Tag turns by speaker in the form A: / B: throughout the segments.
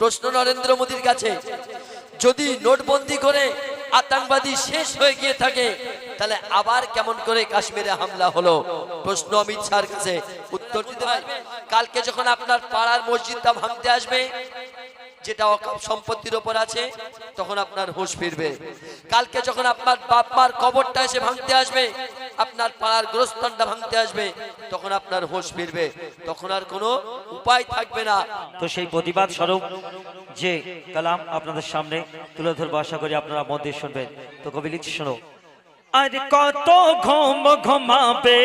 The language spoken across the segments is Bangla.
A: প্রশ্ন নরেন্দ্র মোদীর কাছে, যদি নোটবন্দি করে আতঙ্কবাদী শেষ হয়ে গিয়ে থাকে, তাহলে আবার কেমন করে কাশ্মীরে হামলা হলো? প্রশ্ন অমিত শাহর কাছে। উত্তর দিতে হয়, কালকে যখন আপনার পাড়ার মসজিদটা ভাঙতে আসবে, যেটা সম্পত্তির ওপর আছে, তখন আপনার হুঁশ ফিরবে। কালকে যখন আপনার বাপ মার কবরটা এসে ভাঙতে আসবে আপনার পাড়ার গ্রস্থানটা ভাঙতে আসবে, তখন আপনার হোশ ফিরবে, তখন আর কোনো উপায় থাকবে না।
B: তো সেই প্রতিবাদ স্বরূপ যে কালাম আপনাদের সামনে তুলে ধরবো, আশা করি আপনারা দিয়ে শুনবেন। তো কবি লিখছি, শোনো। আর কত ঘুম ঘুমাবে,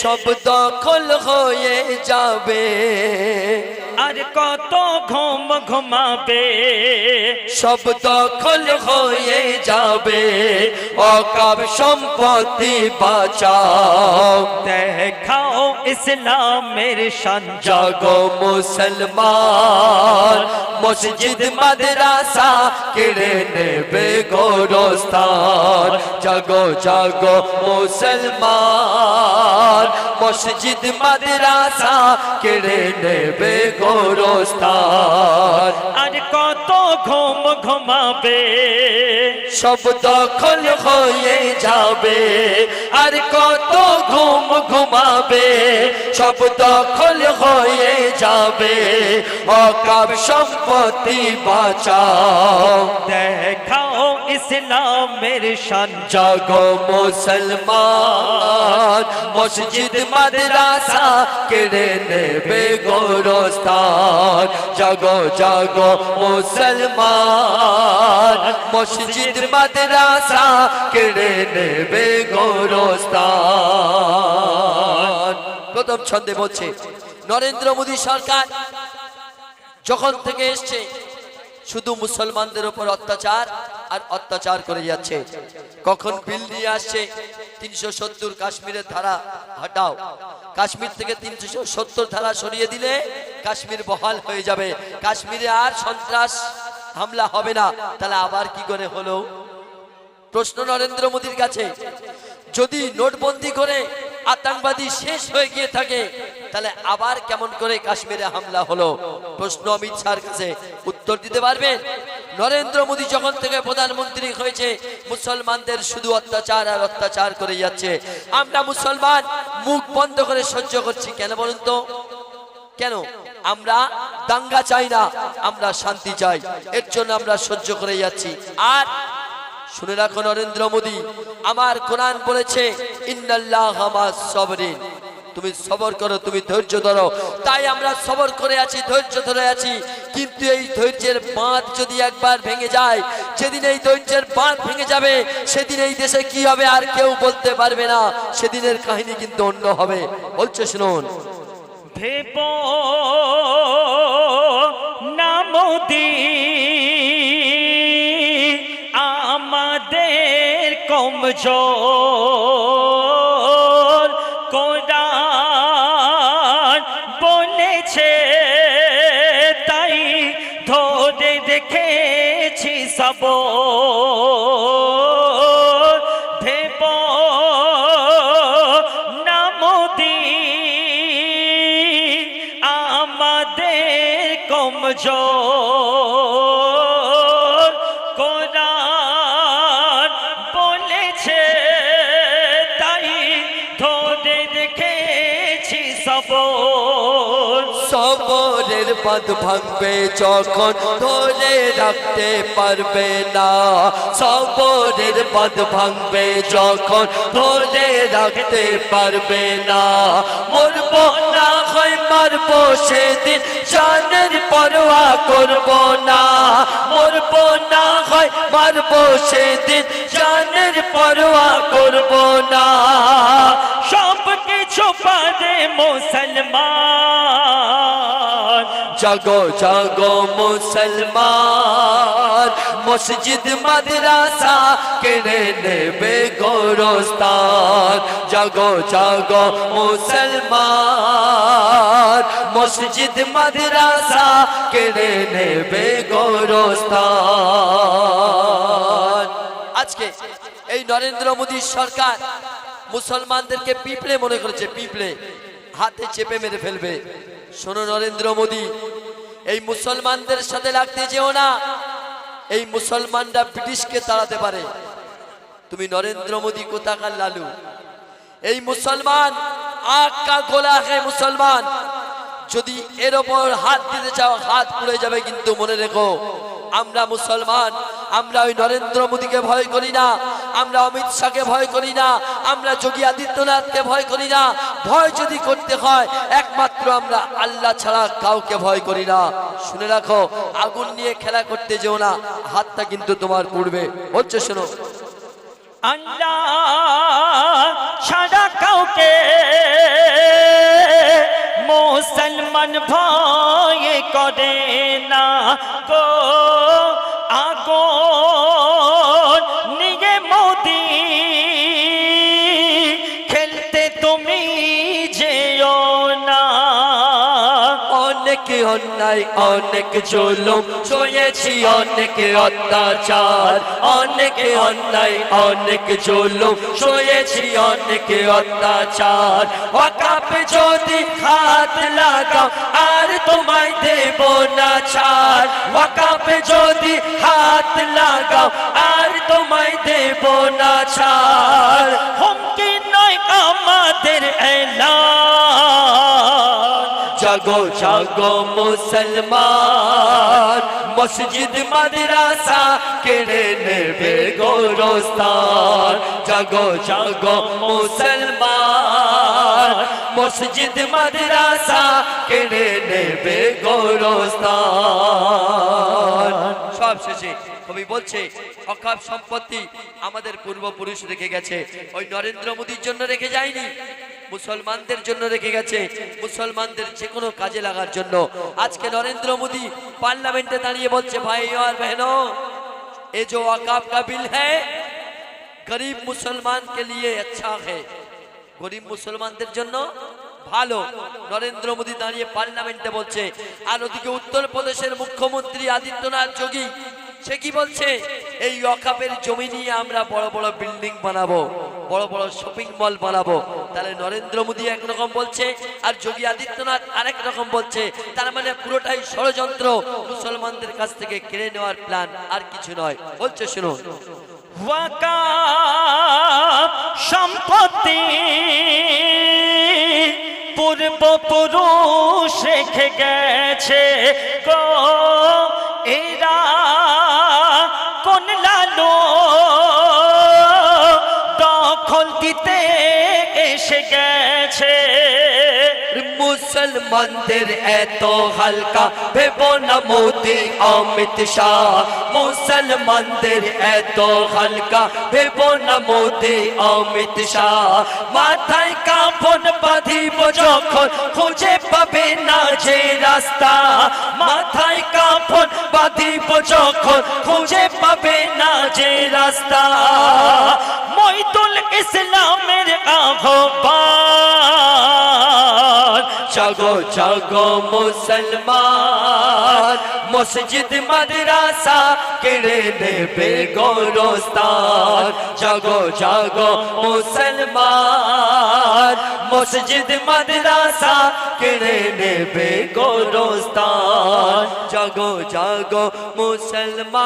A: সব দখল হয়ে যাবে।
B: আর কত ঘুম ঘুমাবে,
A: সব দখল হয়ে যাবে। অকাব সম্পত্তি বাঁচাও।
B: দেখাও ইসলামের সঞ্জগ
A: জাগো মুসলমান, মসজিদ মাদ্রাসা কেড়ে নেবে গোরস্থান। জাগো জাগো মুসলমান। মসজিদ মাদ্রাসা কেড়ে নেবে গোরস্থান।
B: আর কত ঘুম ঘুমাবে?
A: সব দখল হয়ে যাবে। আর ঘুমাবে সব দখল হয়ে যাবে। অকাব সম্পত্তি বাঁচাও।
B: দেখাও ইসলামের সঞ্জগ
A: জাগো মুসলমান মসজিদ মাদ্রাসা কেড়ে নেবে গোরস্থান। জাগো জাগো মুসলমান মসজিদ মাদ্রাসা কেড়ে নেবে গোরস্থান। প্রথম ছন্দে বলছে নরেন্দ্র মোদী সরকার। যখন থেকে এসছে, শুধু মুসলমানদের উপর অত্যাচার আর অত্যাচার করে যাচ্ছে। কখন বিল নিয়ে আসছে, তিনশো সত্তর কাশ্মীরের ধারা হটাও। কাশ্মীর থেকে তিনশো সত্তর ধারা সরিয়ে দিলে কাশ্মীর বহাল হয়ে যাবে। কাশ্মীরে আর সন্ত্রাস হামলা হবে না। তাহলে আবার কি করে হলো? প্রশ্ন নরেন্দ্র মোদীর কাছে। যদি নোটবন্দি করে আতঙ্কবাদী শেষ হয়ে গিয়ে থাকে। তাহলে আবার কেমন করে কাশ্মীরে হামলা হলো? প্রশ্ন অমিত শাহর কাছে। উত্তর দিতে পারবেন? নরেন্দ্র মোদী যখন থেকে প্রধানমন্ত্রী হয়েছে, মুসলমানদের শুধু অত্যাচার আর অত্যাচার করে যাচ্ছে। আমরা মুসলমান, মুখ বন্ধ করে সহ্য করছি। কেন বলুন তো? কেন? আমরা দাঙ্গা চাই না, আমরা শান্তি চাই। এর জন্য আমরা সহ্য করে যাচ্ছি। আর শুনে রাখো নরেন্দ্র মোদী, আমার কোরআন বলেছে তুমি সবর করো, তুমি ধৈর্য ধরো। তাই আমরা সবর করে আছি, ধৈর্য ধরে আছি। কিন্তু এই ধৈর্যের বাঁধ যদি একবার ভেঙে যায়, যেদিন এই ধৈর্যের বাঁধ ভেঙে যাবে, সেদিন এই দেশে কি হবে আর কেউ বলতে পারবে না। সেদিনের কাহিনী কিন্তু অন্য হবে। বলছে শুনুন।
B: কমজোর কোরআন বলেছে তাই ধরে দেখেছি সব ভেব নামদি আমাদের দেখেছি সব
A: সবরের বাঁধ ভাঙবে যখন ধরে রাখতে পারবে না। সবরের বাঁধ ভাঙবে যখন ধরে রাখতে পারবে না। মরব না হয়, মারব সেদিন, জানের পরোয়া করব না। মরব না হয়, মারব সেদিন, জানের পরোয়া করব না।
B: কিছু পারে মুসলমান।
A: জাগো জাগো মুসলমান, মসজিদ মাদ্রাসা কেড়ে নেবে গোরস্তান জাগো জাগো মুসলমান, মসজিদ মাদ্রাসা কেড়ে নেবে গোরস্তান আজকে এই নরেন্দ্র মোদী সরকার মুসলমানদেরকে পিঁপড়ে মনে করেছে, পিঁপড়ে। হাতে চেপে মেরে ফেলবে। শোনো নরেন্দ্র মোদী, এই মুসলমানদের সাথে লাগতে যেও না। এই মুসলমানরা ব্রিটিশকে তাড়াতে পারে। তুমি নরেন্দ্র মোদী কোথাকার লালু? এই মুসলমান আকা গোলা হে মুসলমান। যদি এর ওপর হাত দিতে চাও, হাত পুড়ে যাবে, কিন্তু মনে রেখো আমরা মুসলমান, আমরা ওই নরেন্দ্র মোদীকে ভয় করি না, আমরা অমিত শাহকে ভয় করি না, আমরা যোগী আদিত্যনাথকে ভয় করি না, ভয় যদি করতে হয়, একমাত্র আমরা আল্লাহ ছাড়া কাউকে ভয় করি না। শুনে রাখো, আগুন নিয়ে খেলা করতে যেও না, হাতটা কিন্তু তোমার পূর্বে হচ্ছে শোনো।
B: ছাড়া কাউকে মুসলমান ভয় করে না
A: অন্যায়, অনেক জুলুম সয়েছি অনেক অত্যাচার, অনেক অন্যায়, অনেক জুলুম সয়েছি অনেক অত্যাচার। ওয়াকাপে যদি হাত লাগাও, আর তোমায় দেব না ছাড়। ওয়াকাপে যদি হাত লাগাও, আর তোমায় দেব না ছাড়। জাগো মুসলমান মসজিদ মাদ্রাসা কেড়ে নেবে গোরস্তান জাগো জাগো মুসলমান মসজিদ মাদ্রাসা কেড়ে নেবে গোরস্তান সব শেষে কবি বলছে, অকাপ সম্পত্তি আমাদের পূর্বপুরুষ রেখে গেছে। ওই নরেন্দ্র মোদীর জন্য রেখে যায়নি। মুসলমানদের জন্য রেখে গেছে। মুসলমানদের যে কোনো কাজে লাগার জন্য। আজকে নরেন্দ্র মোদী পার্লামেন্টে দাঁড়িয়ে বলছে, ভাই আর বহন, এ যে আকাব কা বিল হ্যাঁ গরিব মুসলমান কে লিয়ে আচ্ছা হ্যাঁ গরিব মুসলমানদের জন্য ভালো। নরেন্দ্র মোদী দাঁড়িয়ে পার্লামেন্টে বলছে, আর ওদিকে উত্তরপ্রদেশের মুখ্যমন্ত্রী আদিত্যনাথ যোগী, সে কি বলছে? এই অকাপের জমি নিয়ে আমরা বড় বড় বিল্ডিং বানাবো, বড় বড় শপিং মল বানাবো তাহলে নরেন্দ্র মোদী একরকম বলছে, আর যোগী আদিত্যনাথ আরেক রকম বলছে। তার মানে পুরোটাই ষড়যন্ত্র। মুসলমানদের কাছ থেকে কেড়ে নেওয়ার প্ল্যান আর কিছু নয়। বলছে, শুনুন।
B: সম্পত্তি পূর্বপুরুষ রেখে গেছে গো। এসে গেছে।
A: মুসলমানদের এত হালকা, ভেব না মোদি, অমিত শাহ। মুসলমানদের এত হালকা, ভেব না মোদি, অমিত শাহ। মাথায় কাপড় বাঁধিব যখন, খুঁজে পাবে না যে রাস্তা। মাথায় কাপড় বাঁধিব যখন, খুঁজে পাবে না যে রাস্তা।
B: মইদুল ইসলামের আহ্বান।
A: জাগো জাগো মুসলমান, মসজিদ মাদ্রাসা কেড়ে নেবে গোরস্তান জাগো জাগো মুসলমান, মসজিদ মাদ্রাসা কেড়ে নেবে গোরস্তান জাগো জাগো মুসলমান।